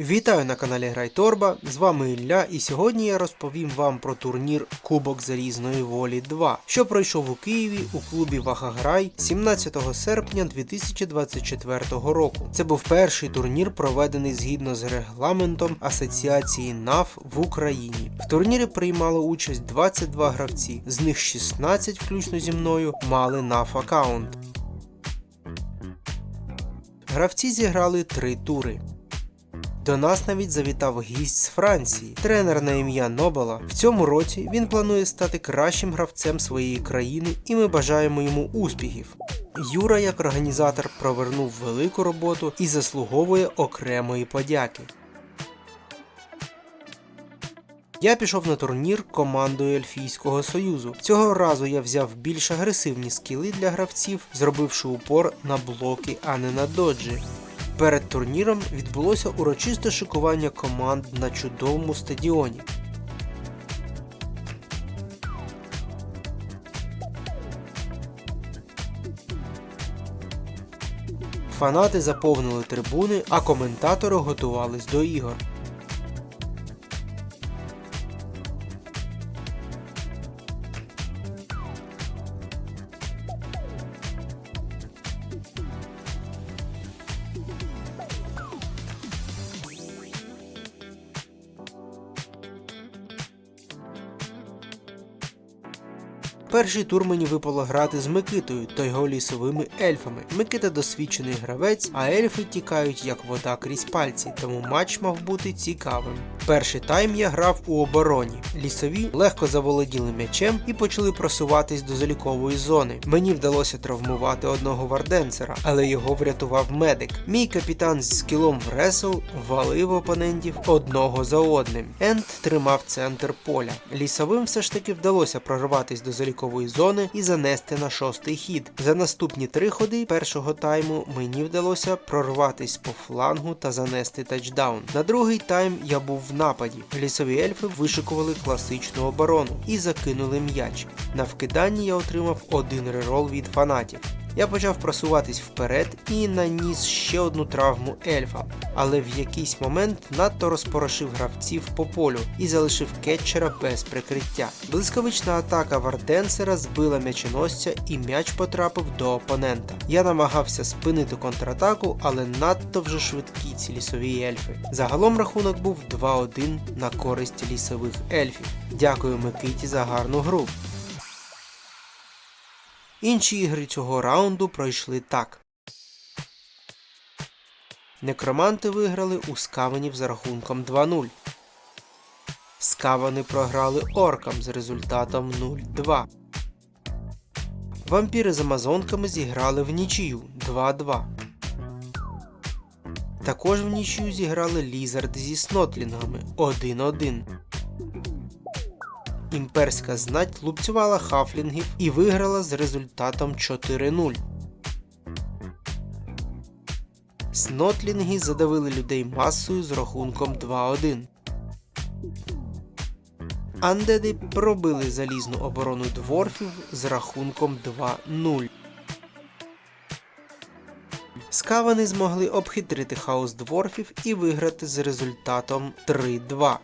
Вітаю на каналі Грайторба, з вами Ілля, і сьогодні я розповім вам про турнір Кубок Залізної Волі 2, що пройшов у Києві у клубі Вагаграй 17 серпня 2024 року. Це був перший турнір, проведений згідно з регламентом Асоціації НАФ в Україні. В турнірі приймало участь 22 гравці, з них 16, включно зі мною, мали НАФ аккаунт. Гравці зіграли три тури. До нас навіть завітав гість з Франції, тренер на ім'я Нобела. В цьому році він планує стати кращим гравцем своєї країни, і ми бажаємо йому успіхів. Юра, як організатор, провернув велику роботу і заслуговує окремої подяки. Я пішов на турнір командою Ельфійського Союзу. Цього разу я взяв більш агресивні скіли для гравців, зробивши упор на блоки, а не на доджі. Перед турніром відбулося урочисте шикування команд на чудовому стадіоні. Фанати заповнили трибуни, а коментатори готувались до ігор. Перший тур мені випало грати з Микитою та його лісовими ельфами. Микита досвідчений гравець, а ельфи тікають як вода крізь пальці, тому матч мав бути цікавим. Перший тайм я грав у обороні. Лісові легко заволоділи м'ячем і почали просуватись до залікової зони. Мені вдалося травмувати одного варденцера, але його врятував медик. Мій капітан з скілом в ресл валив опонентів одного за одним. Енд тримав центр поля. Лісовим все ж таки вдалося прорватись до залікової зони і занести на шостий хід. За наступні три ходи першого тайму мені вдалося прорватись по флангу та занести тачдаун. На другий тайм я був в нападі. Лісові ельфи вишикували класичну оборону і закинули м'яч. На вкиданні я отримав один рерол від фанатів. Я почав просуватись вперед і наніс ще одну травму ельфа, але в якийсь момент надто розпорошив гравців по полю і залишив кетчера без прикриття. Блискавична атака Варденсера збила м'яченосця і м'яч потрапив до опонента. Я намагався спинити контратаку, але надто вже швидкі ці лісові ельфи. Загалом рахунок був 2-1 на користь лісових ельфів. Дякую Микиті за гарну гру. Інші ігри цього раунду пройшли так. Некроманти виграли у скаванів за рахунком 2-0. Скавани програли оркам з результатом 0-2. Вампіри з амазонками зіграли в нічию 2-2. Також в нічию зіграли лізард зі снотлінгами 1-1. Імперська знать лупцювала хафлінгів і виграла з результатом 4-0. Снотлінги задавили людей масою з рахунком 2-1. Андеди пробили залізну оборону дворфів з рахунком 2-0. Скавани змогли обхитрити хаос дворфів і виграти з результатом 3-2.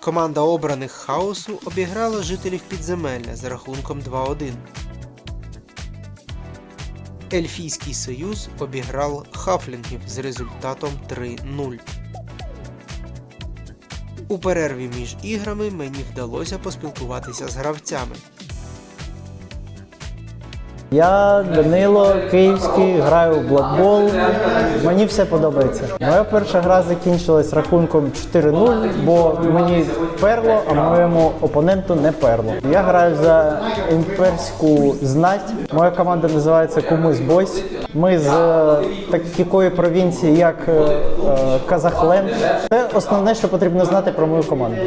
Команда обраних хаосу обіграла жителів підземелля з рахунком 2-1. Ельфійський союз обіграв хафлінгів з результатом 3-0. У перерві між іграми мені вдалося поспілкуватися з гравцями. Я Данило Київський, граю в бладбол. Мені все подобається. Моя перша гра закінчилась рахунком 4-0, бо мені перло, а моєму опоненту не перло. Я граю за імперську знать. Моя команда називається Кумис Бойс. Ми з е, такої провінції, як е, е, Казахлен. Це основне, що потрібно знати про мою команду.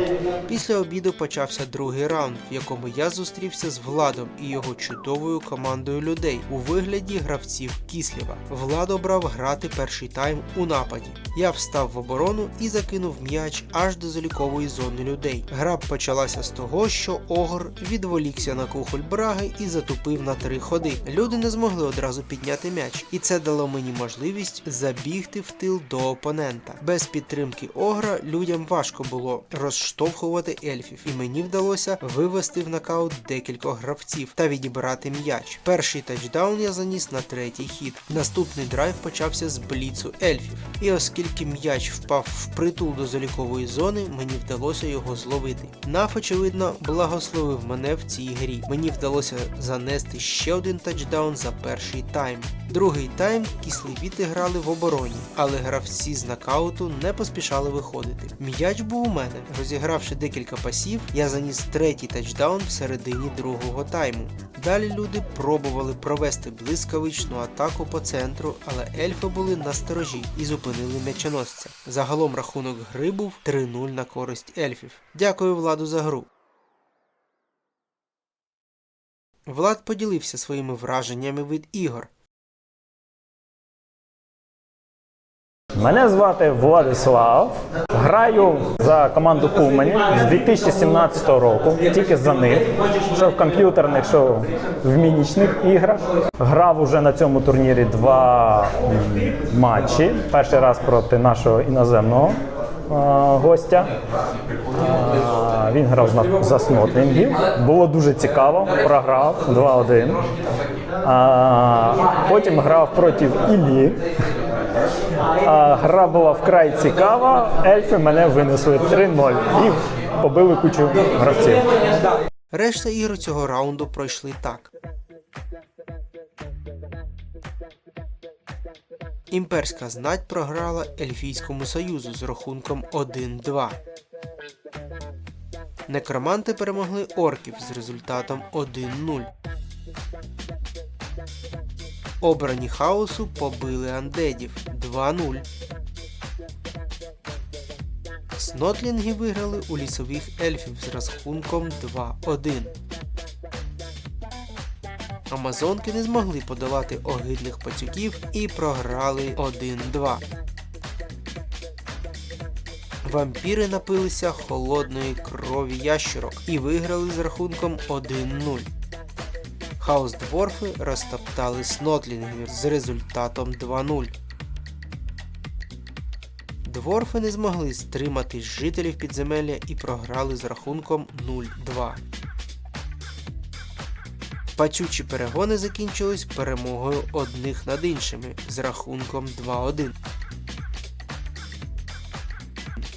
Після обіду почався другий раунд, в якому я зустрівся з Владом і його чудовою командою людей у вигляді гравців Кіслєва. Влад обрав грати перший тайм у нападі. Я встав в оборону і закинув м'яч аж до залікової зони людей. Гра почалася з того, що Огр відволікся на кухоль браги і затупив на три ходи. Люди не змогли одразу підняти м'яч, і це дало мені можливість забігти в тил до опонента. Без підтримки огра людям важко було розштовхувати ельфів, і мені вдалося вивести в нокаут декількох гравців та відібрати м'яч. Перший тачдаун я заніс на третій хід. Наступний драйв почався з бліцу ельфів. І оскільки м'яч впав впритул до залікової зони, мені вдалося його зловити. Наф, очевидно, благословив мене в цій грі. Мені вдалося занести ще один тачдаун за перший тайм. Другий тайм кисловіти грали в обороні, але гравці з нокауту не поспішали виходити. М'яч був у мене. Розігравши декілька пасів, я заніс третій тачдаун в середині другого тайму. Далі люди пробували провести блискавичну атаку по центру, але ельфи були на сторожі і зупинили м'ячоносця. Загалом рахунок гри був 3-0 на користь ельфів. Дякую владу за гру. Влад поділився своїми враженнями від ігор. Мене звати Владислав. Граю за команду Пумані з 2017 року, тільки за них. Що в комп'ютерних, що в мінічних іграх. Грав уже на цьому турнірі два матчі. Перший раз проти нашого іноземного гостя. Він грав за- снотлінгів. Було дуже цікаво. Програв 2-1. Потім грав проти Іллі. А, гра була вкрай цікава. Ельфи мене винесли 3-0 і побили кучу гравців. Решта ігор цього раунду пройшли так. Імперська знать програла Ельфійському Союзу з рахунком 1-2. Некроманти перемогли орків з результатом 1-0. Обрані хаосу побили андедів 2-0. Снотлінги виграли у лісових ельфів з рахунком 2-1. Амазонки не змогли подолати огидних пацюків і програли 1-2. Вампіри напилися холодної крові ящерок і виграли з рахунком 1-0. Хаос дворфи розтоптали снотлінгів з результатом 2-0. Дворфи не змогли стримати жителів підземелля і програли з рахунком 0-2. Пачучі перегони закінчились перемогою одних над іншими з рахунком 2-1.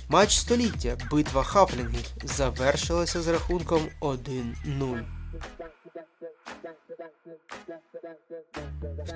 Матч століття битва хафлінгів завершилася з рахунком 1-0.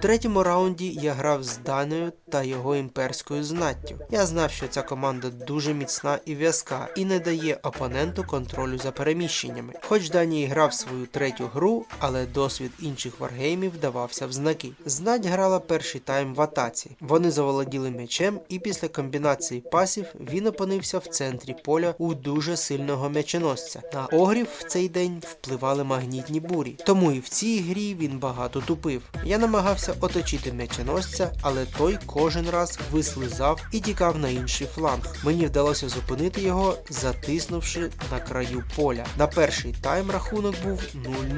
Третьому раунді я грав з Даною та його імперською знаттю. Я знав, що ця команда дуже міцна і в'язка і не дає опоненту контролю за переміщеннями. Хоч Дані і грав свою третю гру, але досвід інших варгеймів давався в знаки. Знать грала перший тайм в атаці. Вони заволоділи м'ячем, і після комбінації пасів він опинився в центрі поля у дуже сильного м'яченосця. На огрів в цей день впливали магнітні бурі, тому і в цій грі він багато тупив. Я намагався оточити м'яченосця, але той кожен раз вислизав і тікав на інший фланг. Мені вдалося зупинити його, затиснувши на краю поля. На перший тайм рахунок був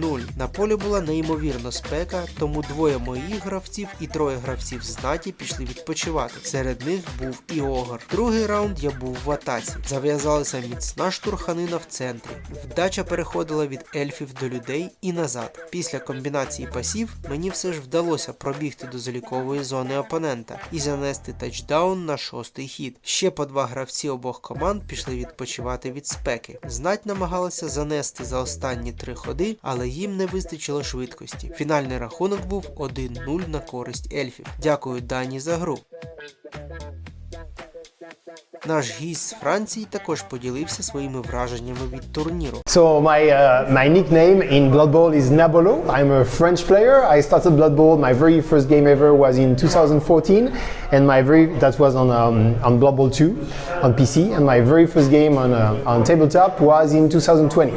0-0. На полі була неймовірна спека, тому двоє моїх гравців і троє гравців знаті пішли відпочивати. Серед них був і огр. Другий раунд я був в атаці. Зав'язалася міцна штурханина в центрі. Вдача переходила від ельфів до людей і назад. Після комбінації пасів мені все ж вдалося пробігти до залікової зони опонента і занести тачдаун на шостий хід. Ще по два гравці обох команд пішли відпочивати від спеки. Знать намагалася занести за останні три ходи, але їм не вистачило швидкості. Фінальний рахунок був 1-0 на користь ельфів. Дякую Дані за гру. Наш гість з Франції також поділився своїми враженнями від турніру. So my uh, my nickname in Blood Bowl is Nabolo. I'm a French player. I started Blood Bowl. My very first game ever was in 2014, and my very that was on um, on Blood Bowl 2 on PC, and my very first game on uh, on tabletop was in 2020.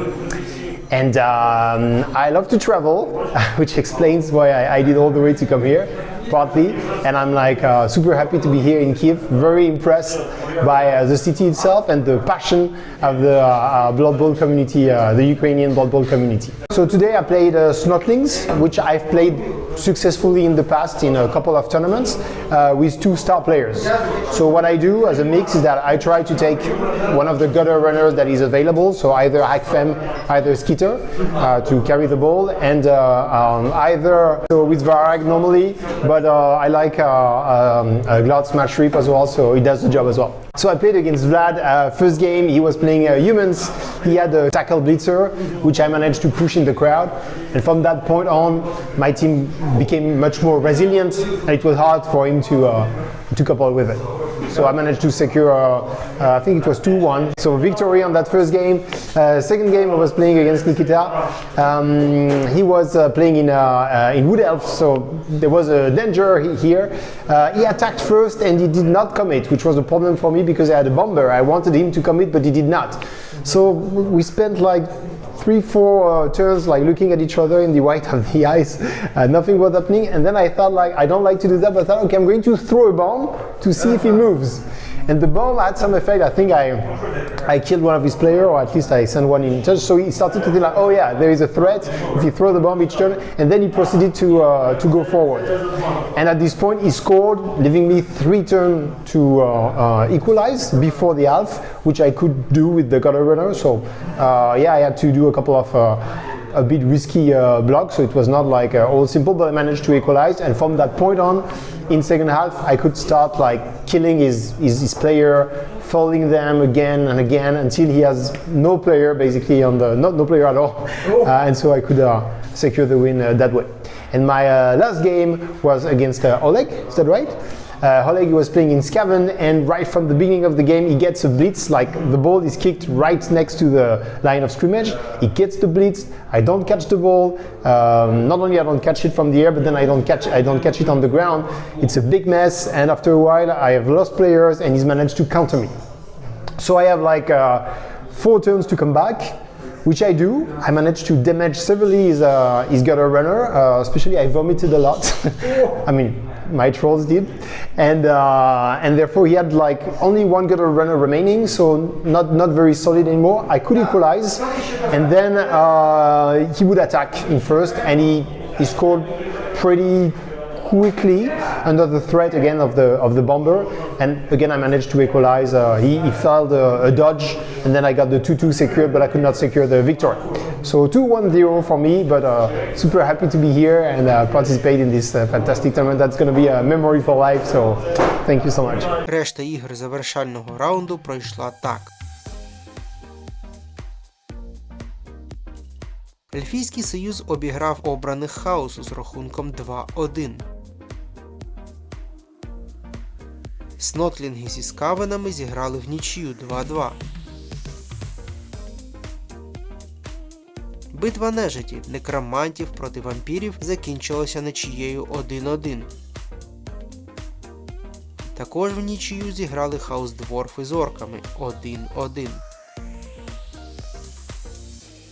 And um, I love to travel, which explains why I, I did all the way to come here. partly, and I'm like uh, super happy to be here in Kiev. Very impressed by uh, the city itself and the passion of the uh, uh, Blood Bowl community, uh, the Ukrainian Blood Bowl community. So today I played uh, Snotlings, which I've played successfully in the past in a couple of tournaments with two star players. So what I do as a mix is that I try to take one of the gutter runners that is available, so either Hackfem, either Skitter, uh, to carry the ball, and um, either so with Varag normally, but uh, I like uh, um, uh, Glad Smash Rip as well, so he does the job as well. So I played against Vlad. First game, he was playing humans. He had a tackle blitzer, which I managed to push in the crowd. And from that point on, my team became much more resilient, and it was hard for him to to couple with it. So I managed to secure, uh, I think it was 2-1. So victory on that first game. Uh, second game, I was playing against Nikita. Um, he was uh, playing in in Wood Elf, so there was a danger here. He attacked first and he did not commit, which was a problem for me because I had a bomber. I wanted him to commit, but he did not. So we spent like three, four uh, turns, like looking at each other in the white of the eyes. Uh, nothing was happening, and then I thought, like, I don't like to do that, but I thought, okay, I'm going to throw a bomb to see if he moves. And the bomb had some effect. I think I, I killed one of his players, or at least I sent one in touch. So he started to think like, oh yeah, there is a threat if you throw the bomb each turn. And then he proceeded to uh, to go forward. And at this point, he scored, leaving me three turns to uh, uh, equalize before the half, which I could do with the gutter runner. So uh, yeah, I had to do a couple of. A bit risky uh, block, so it was not like uh, all simple, but I managed to equalize. And from that point on, in second half, I could start like killing his, his, his player, following them again and again until he has no player basically on the not no player at all, uh, and so I could uh, secure the win uh, that way. And my uh, last game was against uh, Oleg. Is that right? Uh, Oleg was playing in Scaven, and right from the beginning of the game, he gets a blitz. Like the ball is kicked right next to the line of scrimmage. He gets the blitz. I don't catch the ball. Um, not only I don't catch it from the air, but then I don't catch I don't catch it on the ground. It's a big mess, and after a while, I have lost players, and he's managed to counter me. So I have like uh, four turns to come back, which I do. I managed to damage severely his, uh, his gutter runner, uh, especially I vomited a lot. I mean, my trolls did. And, uh, and therefore he had like only one gutter runner remaining, so not, not very solid anymore. I could equalize, and then uh, he would attack in first, and he, he scored pretty quickly under the threat again of the of the bomber and again I managed to equalize uh, he, he failed a, a dodge and then I got the 2-2 secured but I could not secure the victory so 2-1-0 for me but uh, super happy to be here and uh, participate in this uh, fantastic tournament that's going to be a memory for life so thank you so much Решта ігор завершального раунду пройшла так. Ельфійський союз обіграв обраних хаосу з рахунком 2-1. Снотлінги зі скавенами зіграли в нічию 2-2. Битва нежиті некромантів проти вампірів закінчилася нічією 1-1. Також в нічию зіграли хаус дворфи з орками 1-1.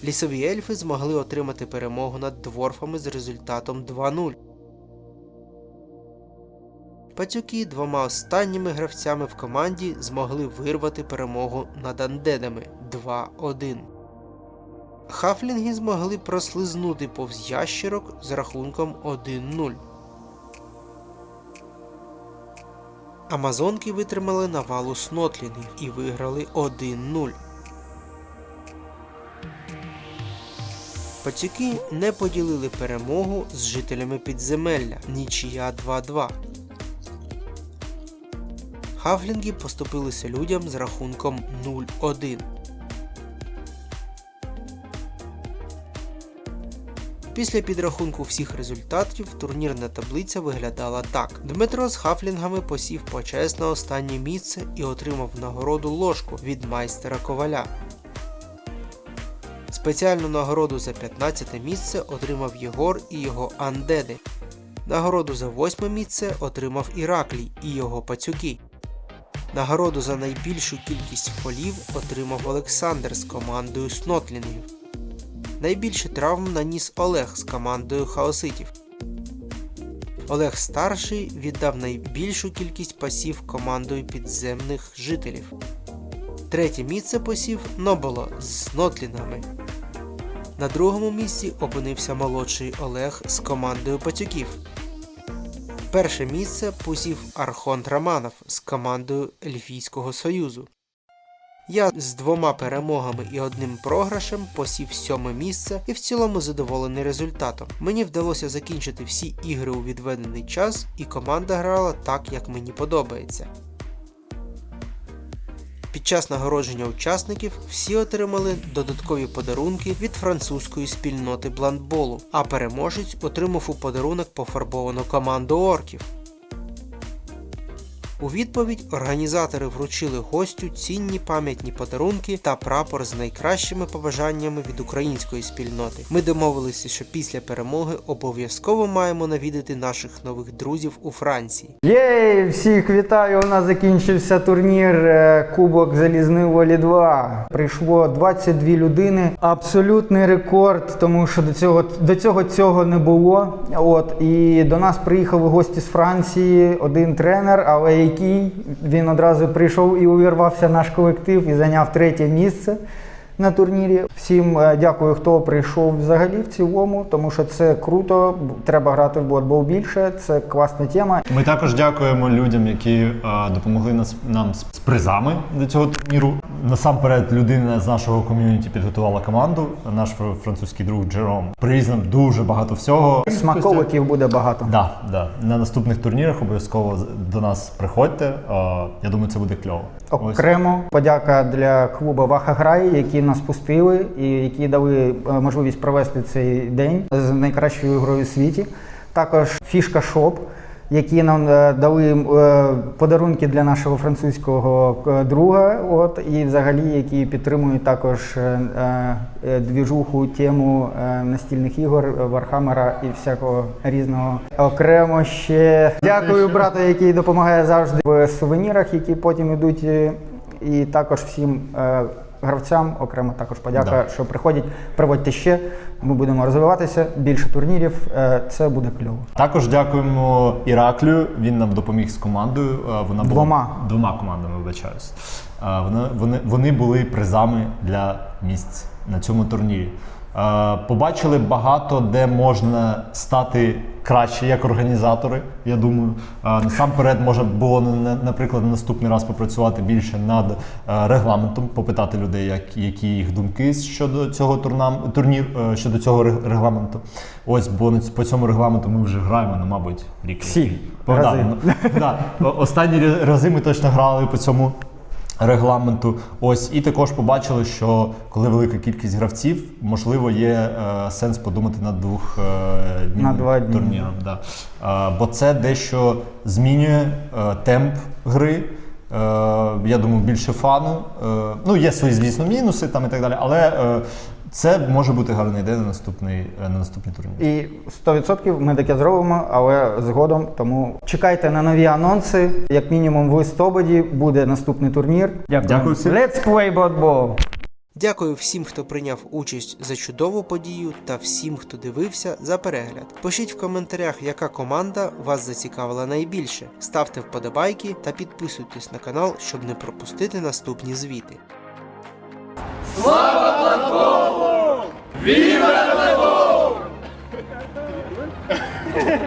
Лісові ельфи змогли отримати перемогу над дворфами з результатом 2-0. Пацюки двома останніми гравцями в команді змогли вирвати перемогу над андедами 2-1. Хафлінги змогли прослизнути повз ящерок з рахунком 1-0. Амазонки витримали навалу снотлінгів і виграли 1-0. Пацюки не поділили перемогу з жителями підземелля нічия 2-2. Хафлінги поступилися людям з рахунком 0-1. Після підрахунку всіх результатів турнірна таблиця виглядала так: Дмитро з хафлінгами посів почесне останнє місце і отримав нагороду ложку від майстера коваля. Спеціальну нагороду за 15 місце отримав Єгор і його андеди. Нагороду за 8 місце отримав Іраклій і його пацюки. Нагороду за найбільшу кількість фолів отримав Олександр з командою Снотлінгів. Найбільше травм наніс Олег з командою Хаоситів. Олег старший віддав найбільшу кількість пасів командою підземних жителів. Третє місце посів Ноболо з Нотлінгами. На другому місці опинився молодший Олег з командою Пацюків. Перше місце посів Архонт Романов з командою Ельфійського Союзу. Я з двома перемогами і одним програшем посів сьоме місце і в цілому задоволений результатом. Мені вдалося закінчити всі ігри у відведений час, і команда грала так, як мені подобається. Під час нагородження учасників всі отримали додаткові подарунки від французької спільноти бландболу, а переможець отримав у подарунок пофарбовану команду орків. У відповідь організатори вручили гостю цінні пам'ятні подарунки та прапор з найкращими побажаннями від української спільноти. Ми домовилися, що після перемоги обов'язково маємо навідати наших нових друзів у Франції. Єй, всіх вітаю! У нас закінчився турнір е, Кубок Залізної волі 2. Прийшло 22 людини. Абсолютний рекорд, тому що до цього до цього цього не було. От і до нас приїхали гості з Франції, один тренер, але який він одразу прийшов і увірвався наш колектив і зайняв третє місце. На турнірі всім е, дякую, хто прийшов взагалі в цілому, тому що це круто. Треба грати в блокбол більше. Це класна тема. Ми також дякуємо людям, які е, допомогли нас нам з, призами до цього турніру. Насамперед, людина з нашого ком'юніті підготувала команду. Наш французький друг Джером привіз нам дуже багато всього. Смаколиків буде багато. Да, да. На наступних турнірах обов'язково до нас приходьте. Е, я думаю, це буде кльово. Ось. Окремо подяка для клубу Ваха Грай, які нас пустили і які дали е, можливість провести цей день з найкращою грою у світі. Також фішка Шоп, які нам е, дали е, подарунки для нашого французького друга. От і взагалі, які підтримують також двіжуху тему настільних ігор, Вархаммера і всякого різного. Окремо ще дякую брату, який допомагає завжди в сувенірах, які потім йдуть. е, І також всім гравцям окремо також подяка, Да. що приходять. Приводьте ще. Ми будемо розвиватися. Більше турнірів. Е, це буде кльово. Також дякуємо Іраклію. Він нам допоміг з командою. Е, Вона була Двома. двома командами, вибачаюсь. Е, Вони, вони, вони були призами для місць на цьому турнірі. Побачили багато, де можна стати краще як організатори. Я думаю, насамперед можна було на- наприклад, наступний раз попрацювати більше над е, регламентом, попитати людей, як, які їх думки щодо цього турнам, турнір, е, щодо цього регламенту. Ось, бо по цьому регламенту ми вже граємо, ну, мабуть, рік. Всі рази. Да, ну, да. Останні ра- рази ми точно грали по цьому регламенту. Ось і також побачили, що коли велика кількість гравців, можливо, є е, сенс подумати над двох е, днів На два дні. турніром. Да. Е, бо це дещо змінює е, темп гри. Е, я думаю, більше фану. Е, ну, є свої, звісно, мінуси там і так далі, але е, це може бути гарна ідея на наступний, е, на наступний турнір. І 100% ми таке зробимо, але згодом. Тому чекайте на нові анонси. Як мінімум в листопаді буде наступний турнір. Дякую. Дякую всім. Let's play Blood Дякую всім, хто прийняв участь за чудову подію, та всім, хто дивився за перегляд. Пишіть в коментарях, яка команда вас зацікавила найбільше. Ставте вподобайки та підписуйтесь на канал, щоб не пропустити наступні звіти. Слава Viva Botafogo!